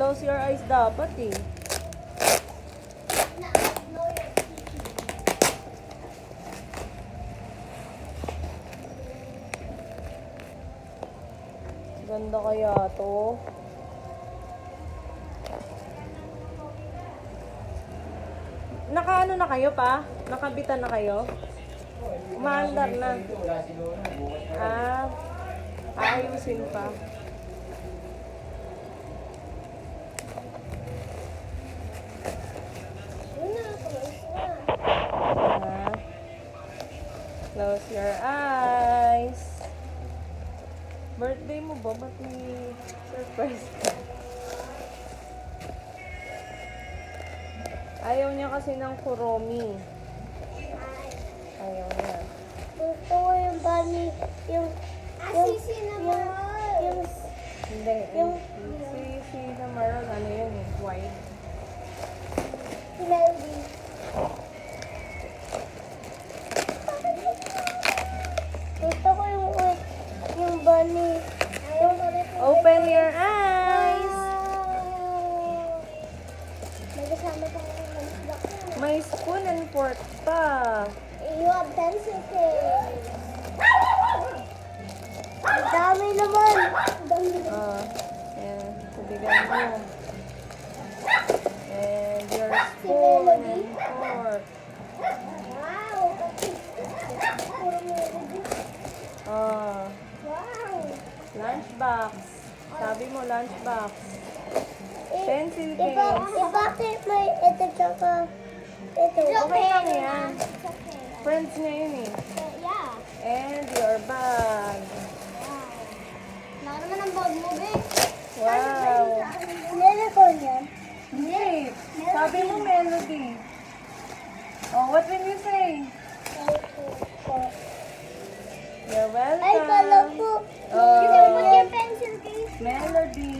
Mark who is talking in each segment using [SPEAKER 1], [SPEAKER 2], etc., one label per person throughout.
[SPEAKER 1] Close your eyes dapat eh. Ganda kaya to. Nakaano na kayo pa? Nakabitan na kayo? Umaandar na. Ah, aayusin pa. Close your eyes. Birthday mo ba? Ba't may surprise ka? Ayaw niya kasi ng kuromi. Ayaw niya.
[SPEAKER 2] Gusto ko yung bunny, yung, yung, yung, yung,
[SPEAKER 1] Hindi. Yung, si, si Namaron, ano yun eh, white.
[SPEAKER 2] melody. Gusto ko yung, yung bunny. Yung,
[SPEAKER 1] Open your eyes!
[SPEAKER 2] May kasama pa ng lunchbox.
[SPEAKER 1] May spoon and fork pa.
[SPEAKER 2] You have case. Ang dami naman. Ang dami naman.
[SPEAKER 1] Ah, ayan, sabigan mo. And your spoon and fork.
[SPEAKER 2] Wow!
[SPEAKER 1] Ah,
[SPEAKER 2] Wow!
[SPEAKER 1] lunchbox. Sabi mo, lunchbox. Pencil case.
[SPEAKER 2] eh, bakit may ito tsaka ito?
[SPEAKER 1] Okay lang yan.
[SPEAKER 2] It's okay.
[SPEAKER 1] Friends niya yun eh.
[SPEAKER 2] Uh, yeah.
[SPEAKER 1] And your bag.
[SPEAKER 2] Wow. Laki naman ang bag mo, be.
[SPEAKER 1] Wow.
[SPEAKER 2] Meron ko yan.
[SPEAKER 1] Hindi. Sabi mo melody. Oh, what will you say? You're welcome.
[SPEAKER 2] Ay, kala ko.
[SPEAKER 1] Oh.
[SPEAKER 2] Kasi mo yung pencil case.
[SPEAKER 1] Melody.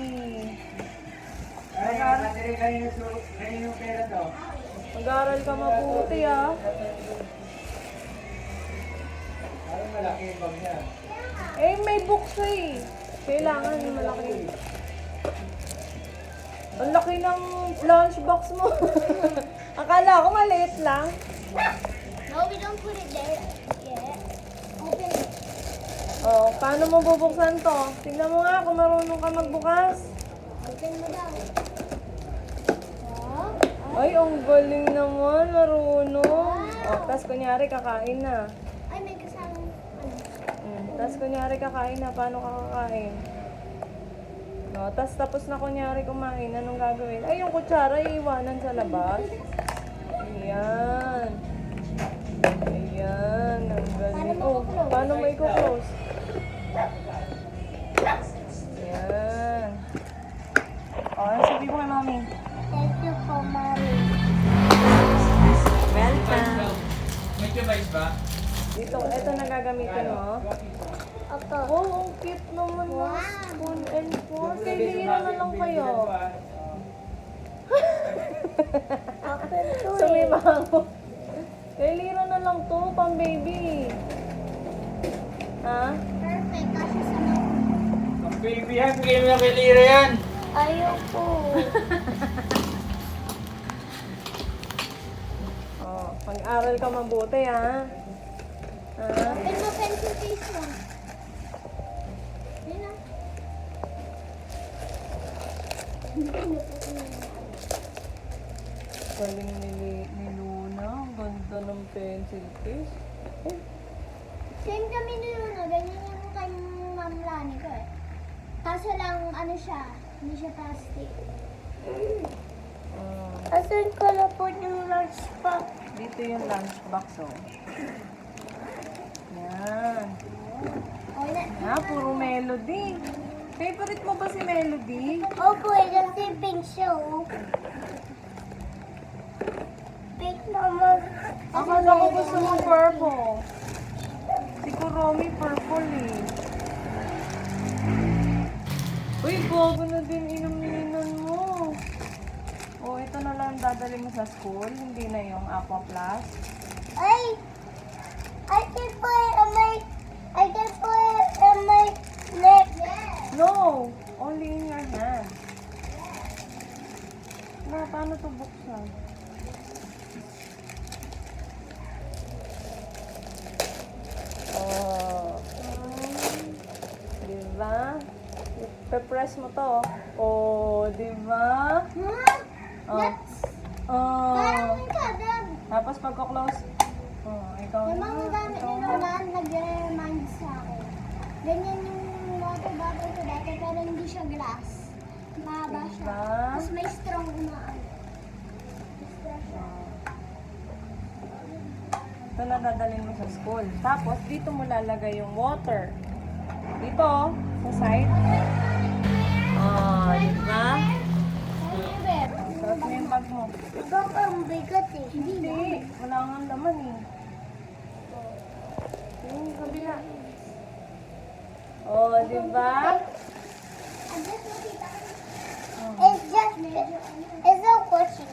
[SPEAKER 3] Ay, nakatiri kanino su- kanino pera to?
[SPEAKER 1] Mag-aral ka mabuti ah.
[SPEAKER 3] Parang malaki yung bag niya.
[SPEAKER 1] Eh, may books eh. Kailangan malaki. Ang laki ng lunchbox mo. Akala ko maliit lang.
[SPEAKER 2] No, we don't put it there yet. Open it.
[SPEAKER 1] Oh, paano mo bubuksan to? Tingnan mo nga kung marunong ka magbukas.
[SPEAKER 2] Open mo daw. Oh.
[SPEAKER 1] Ay, ang galing naman, marunong. Oh, tas kunyari kakain na.
[SPEAKER 2] Ay, may kasama. Ano?
[SPEAKER 1] Mm, tas kunyari kakain na, paano ka kakain? No, tas tapos na kunyari kumain, anong gagawin? Ay, yung kutsara iiwanan sa labas. Ayan. Ayan, ang galing. Oh, paano mo i-close? Ayan. Oh, sabi mo kay mami?
[SPEAKER 3] Device ba?
[SPEAKER 1] Dito, ito na gagamitin mo.
[SPEAKER 2] Opo.
[SPEAKER 1] Oh, ang cute naman ng
[SPEAKER 2] Wow.
[SPEAKER 1] spoon and fork. Kay Lira na lang kayo.
[SPEAKER 2] It.
[SPEAKER 1] Sumimango. Kay Lira na lang to, pang baby. Ha?
[SPEAKER 2] Perfect. Kasi sa mga...
[SPEAKER 3] Ang baby yan, bigyan mo na kay Lira yan.
[SPEAKER 2] Ayoko.
[SPEAKER 1] Oh, pag-aral ka mabuti, ha? Ha?
[SPEAKER 2] Open mo pencil case mo. Yun na.
[SPEAKER 1] Galing ni, ni Luna. Ang ganda ng pencil case. Eh,
[SPEAKER 2] Same kami ni Luna. Ganyan yung kay Ma'am Lani ko eh. Kaso lang, ano siya, hindi siya plastic.
[SPEAKER 1] Oh.
[SPEAKER 2] Asan ko na po yung large pack?
[SPEAKER 1] Dito yung lunchbox, oh. Yan.
[SPEAKER 2] Na.
[SPEAKER 1] Ah, puro melody. Favorite mo ba si Melody?
[SPEAKER 2] Opo, eh, kasi pink siya, oh. Pink naman.
[SPEAKER 1] Akala ko gusto mo purple. Si Kuromi purple eh. Uy, bago na din mo. Oh, ito na lang dadali mo sa school, hindi na yung Aqua Plus.
[SPEAKER 2] Ay! I can put it on my... I can put it on my neck.
[SPEAKER 1] No, only in your hand. Ma, paano to buksan? Oh. Di ba? Ipe-press mo to. Oh, di ba? Oh. Oh. Tapos pagka-close. Oh, ikaw
[SPEAKER 2] Yung
[SPEAKER 1] na.
[SPEAKER 2] mga gamit ni. Lola, nag-remind sa akin. Ganyan yung water bottle ko dati, pero hindi siya glass. Mahaba siya. Tapos may strong ano. Siya.
[SPEAKER 1] Ito na dadalhin mo sa school. Tapos, dito mo lalagay yung water. Dito, sa side. Oh, di ba? di ba? Oh.
[SPEAKER 2] It's just, it's a question.